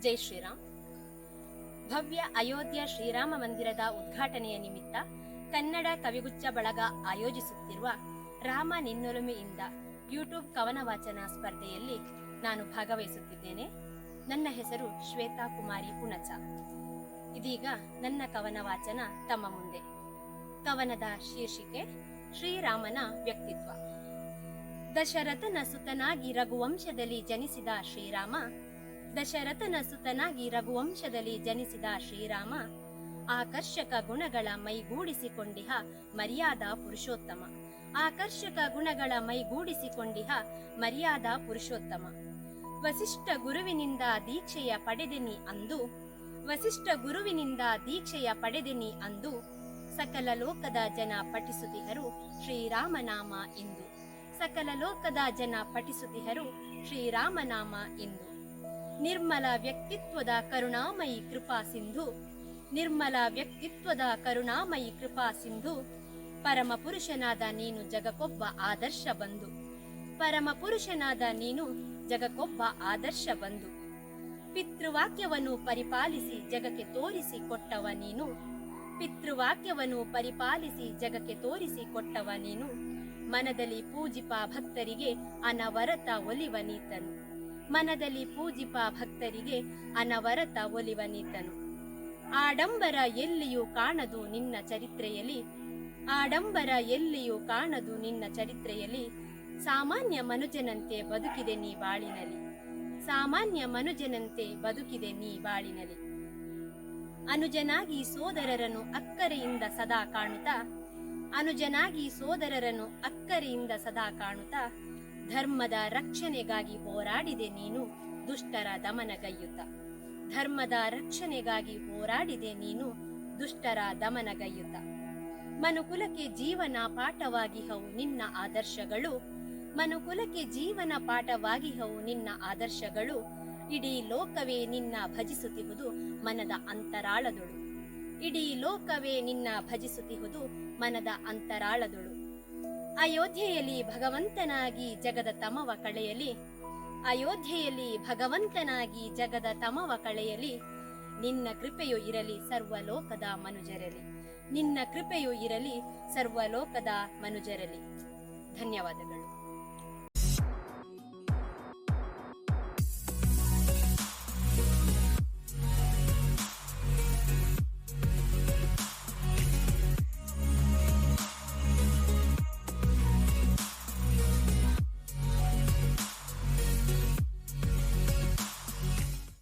ಜೈ ಶ್ರೀರಾಮ್. ಭವ್ಯ ಅಯೋಧ್ಯ ಶ್ರೀರಾಮ ಮಂದಿರದ ಉದ್ಘಾಟನೆಯ ನಿಮಿತ್ತ ಕನ್ನಡ ಕವಿಗುಚ್ಚ ಬಳಗ ಆಯೋಜಿಸುತ್ತಿರುವ ರಾಮ ನಿನ್ನೊಲುಮೆಯಿಂದ ಯೂಟ್ಯೂಬ್ ಕವನ ವಾಚನ ಸ್ಪರ್ಧೆಯಲ್ಲಿ ನಾನು ಭಾಗವಹಿಸುತ್ತಿದ್ದೇನೆ. ನನ್ನ ಹೆಸರು ಶ್ವೇತಾ ಕುಮಾರಿ ಪುಣಚ. ಇದೀಗ ನನ್ನ ಕವನ ವಾಚನ ತಮ್ಮ ಮುಂದೆ. ಕವನದ ಶೀರ್ಷಿಕೆ ಶ್ರೀರಾಮನ ವ್ಯಕ್ತಿತ್ವ. ದಶರಥನ ಸುತನಾಗಿ ರಘುವಂಶದಲ್ಲಿ ಜನಿಸಿದ ಶ್ರೀರಾಮ ದಶರಥನ ಸುತನಾಗಿ ರಘುವಂಶದಲ್ಲಿ ಜನಿಸಿದ ಶ್ರೀರಾಮ, ಆಕರ್ಷಕ ಗುಣಗಳ ಮೈಗೂಡಿಸಿಕೊಂಡಿಹ ಮರ್ಯಾದ ಪುರುಷೋತ್ತಮ. ಆಕರ್ಷಕ ಗುಣಗಳ ಮೈಗೂಡಿಸಿಕೊಂಡಿಹ ಮರ್ಯಾದ ಪುರುಷೋತ್ತಮ. ವಸಿಷ್ಠ ಗುರುವಿನಿಂದ ದೀಕ್ಷೆಯ ಪಡೆದೆನಿ ಅಂದು, ವಸಿಷ್ಠ ಗುರುವಿನಿಂದ ದೀಕ್ಷೆಯ ಪಡೆದೆನಿ ಅಂದು ಸಕಲ ಲೋಕದ ಜನ ಪಠಿಸುತ್ತಿಹರು ಶ್ರೀರಾಮನಾಮ ಇಂದು. ಸಕಲ ಲೋಕದ ಜನ ಪಠಿಸುತ್ತಿಹರು ಶ್ರೀರಾಮನಾಮ ಇಂದು. ನಿರ್ಮಲ ವ್ಯಕ್ತಿತ್ವದ ಕರುಣಾಮಯಿ ಕೃಪಾ ಸಿಂಧು. ನಿರ್ಮಲ ವ್ಯಕ್ತಿತ್ವದ ಕರುಣಾಮಯಿ ಕೃಪಾ ಸಿಂಧು. ಪರಮ ಪುರುಷನಾದ ನೀನು ಜಗಕ್ಕೊಬ್ಬ ಆದರ್ಶ ಬಂಧು. ಪರಮ ಪುರುಷನಾದ ನೀನು ಜಗಕ್ಕೊಬ್ಬ ಆದರ್ಶ ಬಂಧು. ಪಿತೃವಾಕ್ಯವನ್ನು ಪರಿಪಾಲಿಸಿ ಜಗಕ್ಕೆ ತೋರಿಸಿ ಕೊಟ್ಟವ ನೀನು. ಪಿತೃವಾಕ್ಯವನ್ನು ಪರಿಪಾಲಿಸಿ ಜಗಕ್ಕೆ ತೋರಿಸಿ ಕೊಟ್ಟವ ನೀನು. ಮನದಲ್ಲಿ ಪೂಜಿಪ ಭಕ್ತರಿಗೆ ಅನವರತ ಒಲಿವ ನೀತನು. ಮನದಲ್ಲಿ ಪೂಜಿಪ ಭಕ್ತರಿಗೆ ಅನವರತ ಒಲಿವನಿದ್ದನು ಆಡಂಬರ ಎಲ್ಲಿಯೂ ಕಾಣದು ನಿನ್ನ ಚರಿತ್ರೆಯಲ್ಲಿ, ಆಡಂಬರ ಎಲ್ಲಿಯೂ ಕಾಣದು ನಿನ್ನ ಚರಿತ್ರೆಯಲ್ಲಿ, ಸಾಮಾನ್ಯ ಮನುಜನಂತೆ ಬದುಕಿದೆ ನೀ ಬಾಳಿನಲ್ಲಿ, ಸಾಮಾನ್ಯ ಮನುಜನಂತೆ ಬದುಕಿದೆ ನೀ ಬಾಳಿನಲ್ಲಿ. ಅನುಜನಾಗಿ ಸೋದರರನ್ನು ಅಕ್ಕರೆಯಿಂದ ಸದಾ ಕಾಣುತ್ತಾ, ಅನುಜನಾಗಿ ಸೋದರರನ್ನು ಅಕ್ಕರೆಯಿಂದ ಸದಾ ಕಾಣುತ್ತಾ ಧರ್ಮದ ರಕ್ಷಣೆಗಾಗಿ ಹೋರಾಡಿದೆ ನೀನು, ದುಷ್ಟರ ದಮನಗೈಯುತ್ತ ಧರ್ಮದ ರಕ್ಷಣೆಗಾಗಿ ಹೋರಾಡಿದೆ ನೀನು, ದುಷ್ಟರ ದಮನಗೈಯುತ್ತ ಮನುಕುಲಕ್ಕೆ ಜೀವನ ಪಾಠವಾಗಿಹವು ನಿನ್ನ ಆದರ್ಶಗಳು, ಮನುಕುಲಕ್ಕೆ ಜೀವನ ಪಾಠವಾಗಿಹವು ನಿನ್ನ ಆದರ್ಶಗಳು, ಇಡೀ ಲೋಕವೇ ನಿನ್ನ ಭಜಿಸುತ್ತಿಹುದು ಮನದ ಅಂತರಾಳದೊಳು. ಇಡೀ ಲೋಕವೇ ನಿನ್ನ ಭಜಿಸುತ್ತಿಹುದು ಮನದ ಅಂತರಾಳದೊಳು. ಅಯೋಧ್ಯೆಯಲ್ಲಿ ಭಗವಂತನಾಗಿ ಜಗದ ತಮವ ಕಳೆಯಲಿ, ಅಯೋಧ್ಯೆಯಲ್ಲಿ ಭಗವಂತನಾಗಿ ಜಗದ ತಮವ ಕಳೆಯಲಿ, ನಿನ್ನ ಕೃಪೆಯು ಇರಲಿ ಸರ್ವಲೋಕದ ಮನುಜರಲಿ ನಿನ್ನ ಕೃಪೆಯು ಇರಲಿ ಸರ್ವಲೋಕದ ಮನುಜರಲಿ ಧನ್ಯವಾದಗಳು.